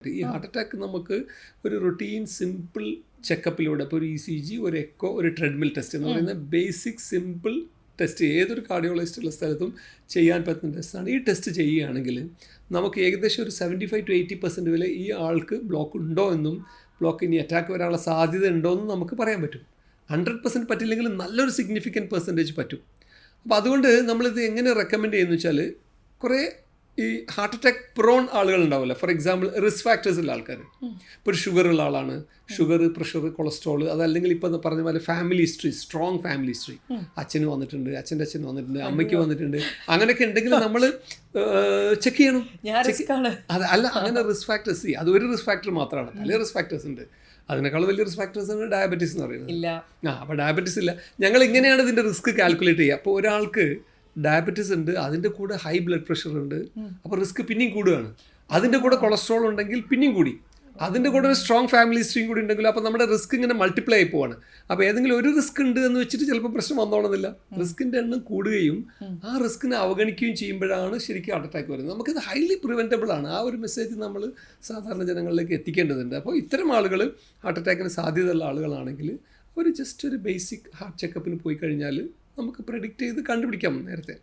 ഈ heart attack നമുക്ക് ഒരു റൊട്ടീൻ സിമ്പിൾ ചെക്കപ്പിലൂടെ ഇപ്പോൾ ഒരു ഇ സി ജി ഒരു എക്കോ ഒരു ട്രെഡ്മിൽ ടെസ്റ്റ് എന്ന് പറയുന്ന ബേസിക് സിമ്പിൾ ടെസ്റ്റ് ഏതൊരു കാർഡിയോളജിസ്റ്റുള്ള സ്ഥലത്തും ചെയ്യാൻ പറ്റുന്ന ടെസ്റ്റാണ് ഈ ടെസ്റ്റ് ചെയ്യുകയാണെങ്കിൽ നമുക്ക് ഏകദേശം ഒരു seventy five to eighty percent വരെ ഈ ആൾക്ക് ബ്ലോക്ക് ഉണ്ടോ എന്നും ബ്ലോക്ക് ഇനി അറ്റാക്ക് വരാനുള്ള സാധ്യത ഉണ്ടോ എന്നും നമുക്ക് പറയാൻ പറ്റും. ഹൺഡ്രഡ് പെർസെന്റ് പറ്റില്ലെങ്കിലും നല്ലൊരു സിഗ്നിഫിക്കന്റ് പെർസെന്റേജ് പറ്റും. അപ്പോൾ അതുകൊണ്ട് നമ്മളിത് എങ്ങനെ റെക്കമെൻഡ് ചെയ്യുന്നു വെച്ചാൽ കുറേ ഈ ഹാർട്ട് അറ്റാക്ക് പ്രോൺ ആളുകൾ ഉണ്ടാവില്ല ഫോർ എക്സാമ്പിൾ റിസ്ക് ഫാക്ടേഴ്സ് ഉള്ള ആൾക്കാർ ഇപ്പോൾ ഷുഗർ ഉള്ള ആളാണ്. ഷുഗർ പ്രഷർ കൊളസ്ട്രോൾ അതല്ലെങ്കിൽ ഇപ്പോൾ പറഞ്ഞ പോലെ family history strong family history അച്ഛന് വന്നിട്ടുണ്ട് അച്ഛന്റെ അച്ഛൻ വന്നിട്ടുണ്ട് അമ്മയ്ക്ക് വന്നിട്ടുണ്ട്. അങ്ങനെയൊക്കെ ഉണ്ടെങ്കിൽ നമ്മൾ ചെക്ക് ചെയ്യണം. അതെ അല്ല അങ്ങനെ റിസ്ക് ഫാക്ടേഴ്സ് അത് അതൊരു റിസ്ക് ഫാക്ടർ മാത്രമാണ്. പല റിസ്ക് ഫാക്ടേഴ്സ് ഉണ്ട്. അതിനേക്കാൾ വലിയ റിസ്ക് ഫാക്ടേഴ്സ് ആണ് ഡയബറ്റീസ് എന്ന് പറയുന്നത്. ഇല്ല. ആ അപ്പോൾ ഡയബറ്റീസ് ഇല്ല. ഞങ്ങൾ ഇങ്ങനെയാണ് ഇതിന്റെ റിസ്ക് കാൽക്കുലേറ്റ് ചെയ്യുക. അപ്പോൾ ഒരാൾക്ക് ഡയബറ്റീസ് ഉണ്ട് അതിന്റെ കൂടെ ഹൈ ബ്ലഡ് പ്രഷർ ഉണ്ട്. അപ്പോൾ റിസ്ക് പിന്നെയും കൂടുകയാണ് അതിന്റെ കൂടെ കൊളസ്ട്രോൾ ഉണ്ടെങ്കിൽ പിന്നെയും കൂടി. അതിന്റെ കൂടെ ഒരു സ്ട്രോങ് ഫാമിലി ഹിസ്റ്ററിയും കൂടി ഉണ്ടെങ്കിൽ അപ്പോൾ നമ്മുടെ റിസ്ക് ഇങ്ങനെ മൾട്ടിപ്ലൈ ആയി പോവാണ്. അപ്പോൾ ഏതെങ്കിലും ഒരു റിസ്ക് ഉണ്ട് എന്ന് വെച്ചിട്ട് ചിലപ്പോൾ പ്രശ്നം വന്നോണമെന്നില്ല റിസ്കിന്റെ എണ്ണം കൂടുകയും ആ റിസ്കിനെ അവഗണിക്കുകയും ചെയ്യുമ്പോഴാണ് ശരിക്കും ഹാർട്ട് അറ്റാക്ക് വരുന്നത്. നമുക്കിത് ഹൈലി പ്രിവെന്റബിൾ ആണ്. ആ ഒരു മെസ്സേജ് നമ്മൾ സാധാരണ ജനങ്ങളിലേക്ക് എത്തിക്കേണ്ടതുണ്ട്. അപ്പോൾ ഇത്തരം ആളുകൾ ഹാർട്ട് അറ്റാക്കിന് സാധ്യതയുള്ള ആളുകളാണെങ്കിൽ ഒരു ജസ്റ്റ് ഒരു ബേസിക് ഹാർട്ട് ചെക്കപ്പിന് പോയി കഴിഞ്ഞാൽ നമുക്ക് പ്രഡിക്റ്റ് ചെയ്ത് കണ്ടുപിടിക്കാം നേരത്തെ.